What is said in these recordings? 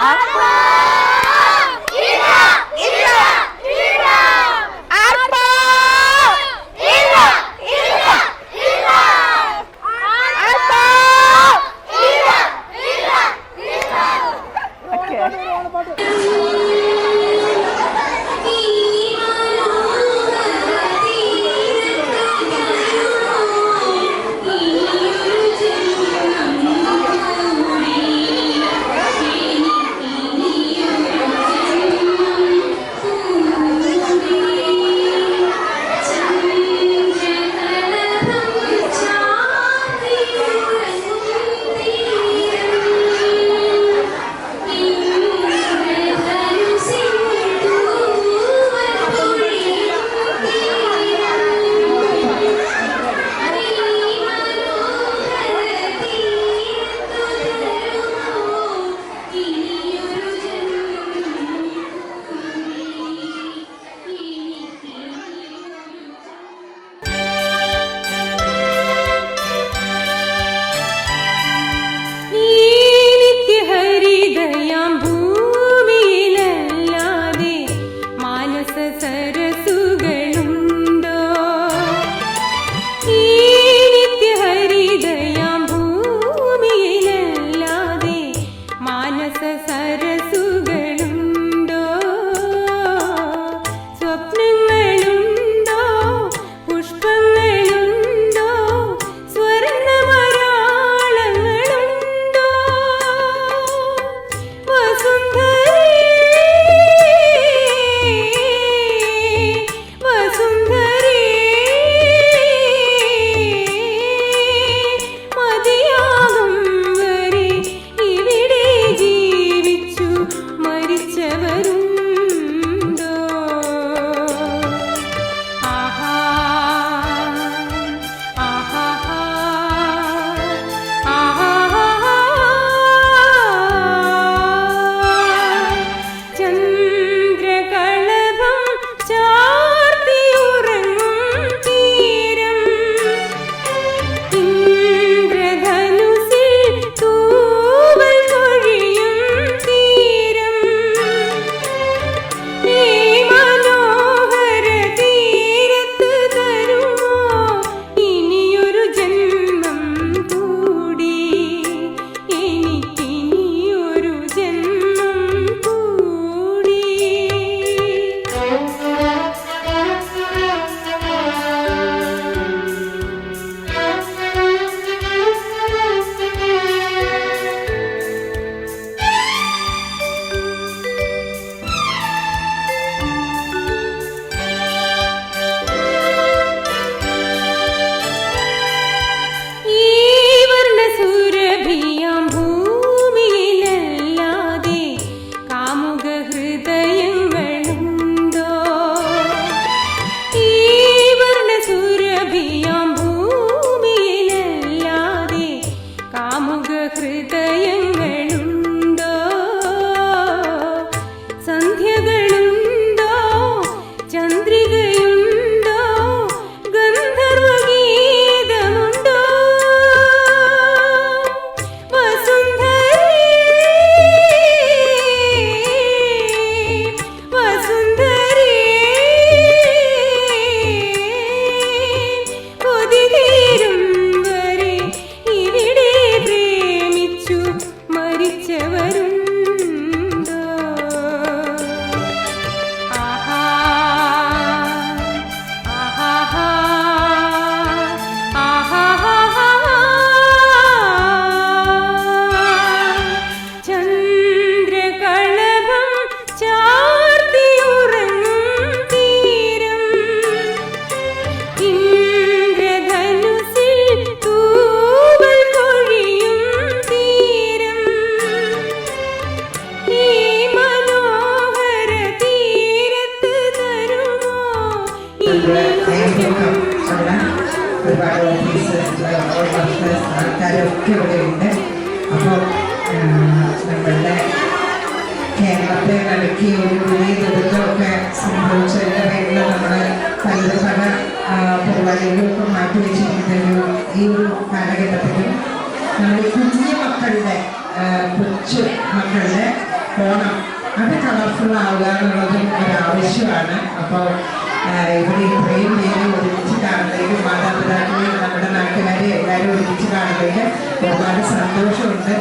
ഈ ಸುಗೇ ಕಿಯೋ ഉണ്ട് അപ്പോൾ നമ്മളുടെ കേരളത്തെ നടുക്കി ഒരു വലിയ ദുരിതമൊക്കെ സംഭവിച്ചതിന്റെ പേരിൽ നമ്മൾ ആ, പരിപാടികളൊക്കെ മാറ്റിവെച്ചിരിക്കുന്ന ഒരു ഈ ഒരു കാലഘട്ടത്തിലും നമ്മൾ കുഞ്ഞു മക്കളുടെ കൊച്ചു മക്കളുടെ ഓണം അത് കളർഫുൾ ആവുക എന്നുള്ളതും ഒരു ആവശ്യമാണ്. അപ്പോൾ ഇവിടെ ഇത്രയും പേര് ഒരുമിച്ച് കാണുന്നതിൽ മാതാപിതാക്കളെയും ഒരുപാട് സന്തോഷമുണ്ട്.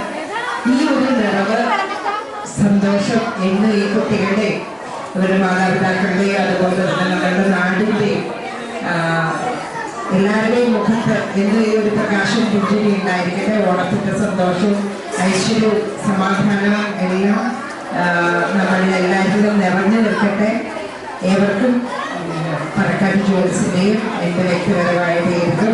ഈ ഒരു നിറവ് സന്തോഷം എന്ന് ഈ കുട്ടികളുടെ അവരുടെ മാതാപിതാക്കളുടെയും അതുപോലെ തന്നെ നമ്മുടെ നാടിന്റെയും എല്ലാവരുടെയും മുഖത്ത് എന്ത് ഒരു പ്രകാശം പുഞ്ചിരി ഉണ്ടായിരിക്കട്ടെ ഓണത്തിന്റെ സന്തോഷവും ഐശ്വര്യവും സമാധാനവും എല്ലാം നമ്മളിൽ എല്ലാവരിലും നിറഞ്ഞു നിൽക്കട്ടെ. ഏവർക്കും ഉം, പറക്കാട്ട് ജോലിസിന്റെയും എന്റെ വ്യക്തിപരമായ പേരിലും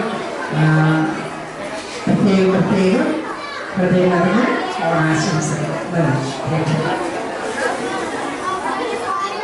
प्रत्येक प्रत्येक हृदय में और आसन